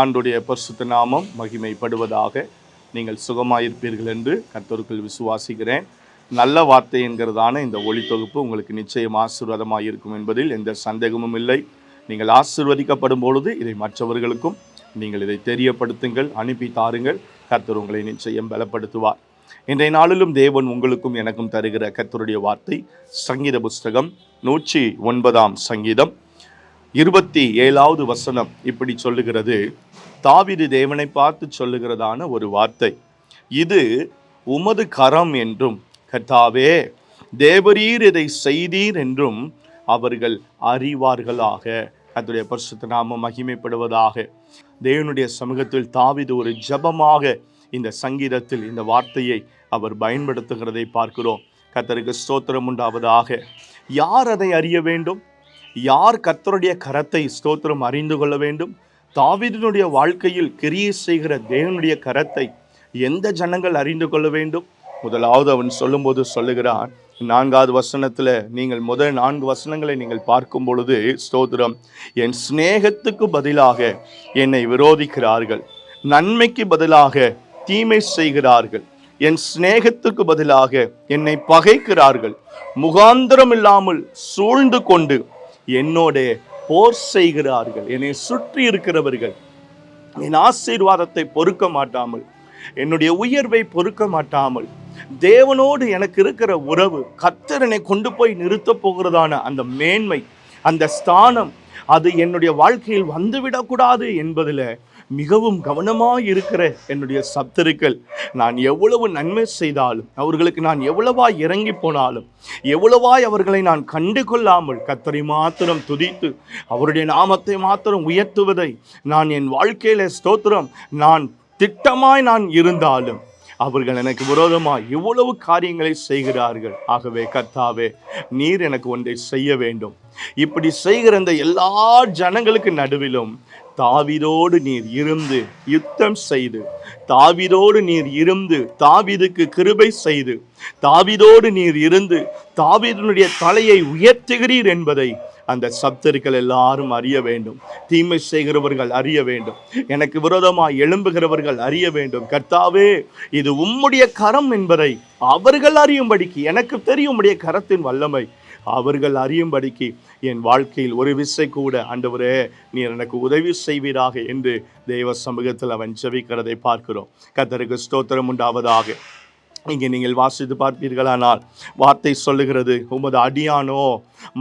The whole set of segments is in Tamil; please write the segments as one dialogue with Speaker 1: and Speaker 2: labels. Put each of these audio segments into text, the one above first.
Speaker 1: ஆண்டுடைய பரிசுத்த நாமம் மகிமைப்படுவதாக நீங்கள் சுகமாயிருப்பீர்கள் என்று கர்த்தருக்குள் விசுவாசிக்கிறேன். நல்ல வார்த்தை என்கிறதான இந்த ஒளித்தொகுப்பு உங்களுக்கு நிச்சயம் ஆசீர்வாதமாக இருக்கும் என்பதில் எந்த சந்தேகமும் இல்லை. நீங்கள் ஆசிர்வதிக்கப்படும் பொழுது இதை மற்றவர்களுக்கும் நீங்கள் இதை தெரியப்படுத்துங்கள் அனுப்பி தாருங்கள். கர்த்தர் உங்களை நிச்சயம் பலப்படுத்துவார். இன்றைய நாளிலும் தேவன் உங்களுக்கும் எனக்கும் தருகிற கர்த்தருடைய வார்த்தை சங்கீத புஸ்தகம் நூற்றி ஒன்பதாம் சங்கீதம். இருபத்தி ஏழாவது வசனம் இப்படி சொல்லுகிறது. தாவிது தேவனை பார்த்து சொல்லுகிறதான ஒரு வார்த்தை. இது உமது கரம் என்றும் கர்த்தாவே தேவரீர் இதை செய்தீர் என்றும் அவர்கள் அறிவார்களாக. அதனுடைய பரிசுத்த நாமம் மகிமைப்படுவதாக. தேவனுடைய சமூகத்தில் தாவிது ஒரு ஜபமாக இந்த சங்கீதத்தில் இந்த வார்த்தையை அவர் பயன்படுத்துகிறதை பார்க்கிறோம். கர்த்தருக்கு ஸ்தோத்திரம் உண்டாவதாக. யார் அதை அறிய வேண்டும்? யார் கர்த்தருடைய கரத்தை ஸ்தோத்திரம் அறிந்து கொள்ள வேண்டும்? தாவிதனுடைய வாழ்க்கையில் கிரியை செய்கிற தேவனுடைய கரத்தை எந்த ஜனங்கள் அறிந்து கொள்ள வேண்டும்? முதலாவது அவன் சொல்லும்போது சொல்லுகிறான் நான்காவது வசனத்தில் நீங்கள் முதல் நான்கு வசனங்களை நீங்கள் பார்க்கும் பொழுது ஸ்தோத்திரம் என் சிநேகத்துக்கு பதிலாக என்னை விரோதிக்கிறார்கள். நன்மைக்கு பதிலாக தீமை செய்கிறார்கள். என் சிநேகத்துக்கு பதிலாக என்னை பகைக்கிறார்கள். முகாந்திரம் இல்லாமல் சூழ்ந்து கொண்டு என்னோட போர் செய்கிறார்கள். என்னை சுற்றி இருக்கிறவர்கள். என் ஆசீர்வாதத்தை பொறுக்க மாட்டாமல் என்னுடைய உயர்வை பொறுக்க மாட்டாமல் தேவனோடு எனக்கு இருக்கிற உறவு கத்தரனை கொண்டு போய் நிறுத்தப் போகிறதான அந்த மேன்மை அந்த ஸ்தானம் அது என்னுடைய வாழ்க்கையில் வந்துவிடக்கூடாது என்பதில் மிகவும் கவனமாக இருக்கிற என்னுடைய சப்தருக்கள் நான் எவ்வளவு நன்மை செய்தாலும் அவர்களுக்கு நான் எவ்வளவாய் இறங்கி போனாலும் எவ்வளவாய் அவர்களை நான் கண்டு கொள்ளாமல் கத்தரை மாத்திரம் துதித்து அவருடைய நாமத்தை மாத்திரம் உயர்த்துவதை நான் என் வாழ்க்கையில ஸ்தோத்திரம் நான் திட்டமாய் நான் இருந்தாலும் அவர்கள் எனக்கு விரோதமாக எவ்வளவு காரியங்களை செய்கிறார்கள். ஆகவே கர்த்தாவே நீர் எனக்கு ஒன்றை செய்ய வேண்டும். இப்படி செய்கிற இந்த எல்லா ஜனங்களுக்கு நடுவிலும் தாவிதோடு நீர் இருந்து யுத்தம் செய்து தாவிதோடு நீர் இருந்து தாவிதுக்கு கிருபை செய்து தாவிதோடு நீர் இருந்து தாவிதனுடைய தலையை உயர்த்துகிறீர் என்பதை அந்த சப்தர்கள் எல்லாரும் அறிய வேண்டும். தீமை செய்கிறவர்கள் அறிய வேண்டும். எனக்கு விரோதமாய் எழும்புகிறவர்கள் அறிய வேண்டும். கர்த்தாவே இது உம்முடைய கரம் என்பதை அவர்கள் அறியும்படிக்கு எனக்கு தெரியும் உம்முடைய கரத்தின் வல்லமை. அவர்கள் அறியும்படிக்கு என் வாழ்க்கையில் ஒரு விசை கூட ஆண்டவரே நீர் எனக்கு உதவி செய்வீராக என்று தெய்வ சமூகத்தில் அவன் ஜெபிக்கிறதை பார்க்கிறோம். கத்தருக்கு ஸ்தோத்திரம் உண்டாவதாக. இங்கே நீங்கள் வாசித்து பார்ப்பீர்களானால் வார்த்தை சொல்லுகிறது உமது அடியானோ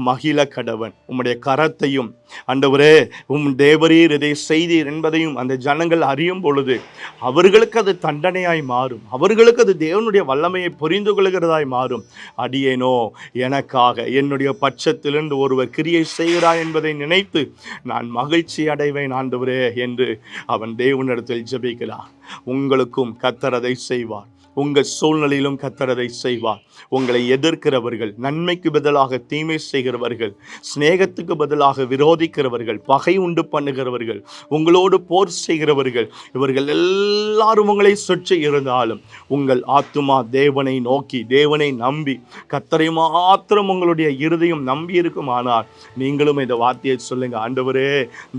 Speaker 1: மகிழ கடவன். உம்முடைய கரத்தையும் அண்டவரே உம் தேவரீர் இதை செய்தீர் என்பதையும் அந்த ஜனங்கள் அறியும் பொழுது அவர்களுக்கு அது தண்டனையாய் மாறும். அவர்களுக்கு அது தேவனுடைய வல்லமையை புரிந்து கொள்கிறதாய் மாறும். அடியேனோ எனக்காக என்னுடைய பட்சத்திலிருந்து ஒருவர் கிரியை செய்கிறார் என்பதை நினைத்து நான் மகிழ்ச்சி அடைவேன் ஆண்டவரே என்று அவன் தேவனிடத்தில் ஜபிக்கிறான். உங்களுக்கும் கத்தரதை செய்வார். உங்கள் சூழ்நிலையிலும் கத்தரதை செய்வார். உங்களை எதிர்க்கிறவர்கள் நன்மைக்கு பதிலாக தீமை செய்கிறவர்கள் சிநேகத்துக்கு பதிலாக விரோதிக்கிறவர்கள் பகை உண்டு பண்ணுகிறவர்கள் உங்களோடு போர் செய்கிறவர்கள் இவர்கள் எல்லாரும் உங்களை சுற்றி இருந்தாலும் உங்கள் ஆத்துமா தேவனை நோக்கி தேவனை நம்பி கத்தரை மாத்திரம் உங்களுடைய இருதயம் நம்பி இருக்குமானால் நீங்களும் இந்த வார்த்தையை சொல்லுங்க ஆண்டவரே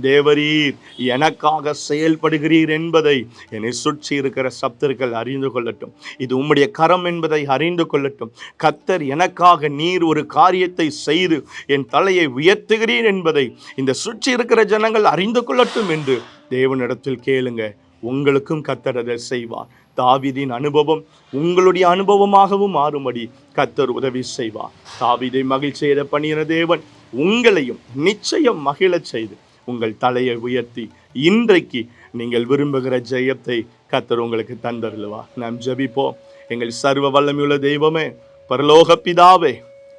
Speaker 1: தேவரீர் எனக்காக செயல்படுகிறீர் என்பதை என்னை சுற்றி இருக்கிற சப்தர்கள் அறிந்து கொள்ளட்டும். இது உம்முடைய கரம் என்பதை அறிந்து கொள்ளட்டும். கத்தர் எனக்காக நீர் ஒரு காரியத்தை செய்து என் தலையை உயர்த்துகிறீர் என்பதை இந்த சுற்றி இருக்கிற ஜனங்கள் அறிந்து கொள்ளட்டும் என்று தேவனிடத்தில் கேளுங்க. உங்களுக்கும் கத்தர் அதை செய்வார். தாவிதின் அனுபவம் உங்களுடைய அனுபவமாகவும் மாறும்படி கத்தர் உதவி செய்வார். தாவிதை மகிழ்ச்சியிட பண்ணின தேவன் உங்களையும் நிச்சயம் மகிழச் செய்து உங்கள் தலையை உயர்த்தி இன்றைக்கு நீங்கள் விரும்புகிற ஜெயத்தை கத்தர் உங்களுக்கு தந்தருளுவா. நாம் ஜபிப்போம். எங்கள் சர்வ வல்லமையுள்ள தெய்வமே பரலோக பிதாவே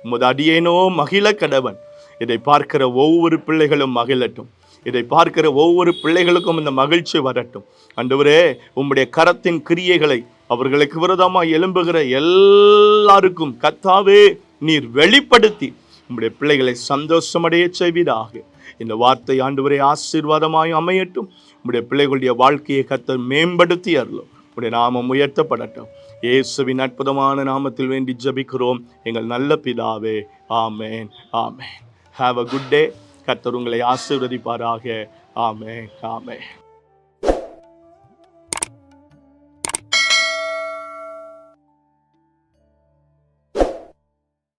Speaker 1: உமது அடியேனோ மகிழ கடவன். இதை பார்க்கிற ஒவ்வொரு பிள்ளைகளும் மகிழட்டும். இதை பார்க்கிற ஒவ்வொரு பிள்ளைகளுக்கும் இந்த மகிழ்ச்சி வரட்டும். அன்றுவரே உம்முடைய கரத்தின் கிரியைகளை அவர்களுக்கு விரதமாக எழும்புகிற எல்லாருக்கும் கத்தாவே நீர் வெளிப்படுத்தி உம்முடைய பிள்ளைகளை சந்தோஷமடைய செய்வீராக. இந்த வார்த்தை ஆண்டவரே ஆசீர்வாதமாய் அமையட்டும். உம்முடைய பிள்ளைகளுடைய வாழ்க்கையை கத்தர் மேம்படுத்தி அருளும் உடைய நாமம் உயர்த்தப்படட்டும். இயேசுவின் அற்புதமான நாமத்தில் வேண்டி ஜபிக்கிறோம். எங்கள் நல்ல பிதாவே ஆமேன் ஆமேன். ஹாவ் அ குட் டே கத்தர் உங்களை ஆசீர்வதிப்பாராக. ஆமேன் ஆமேன்.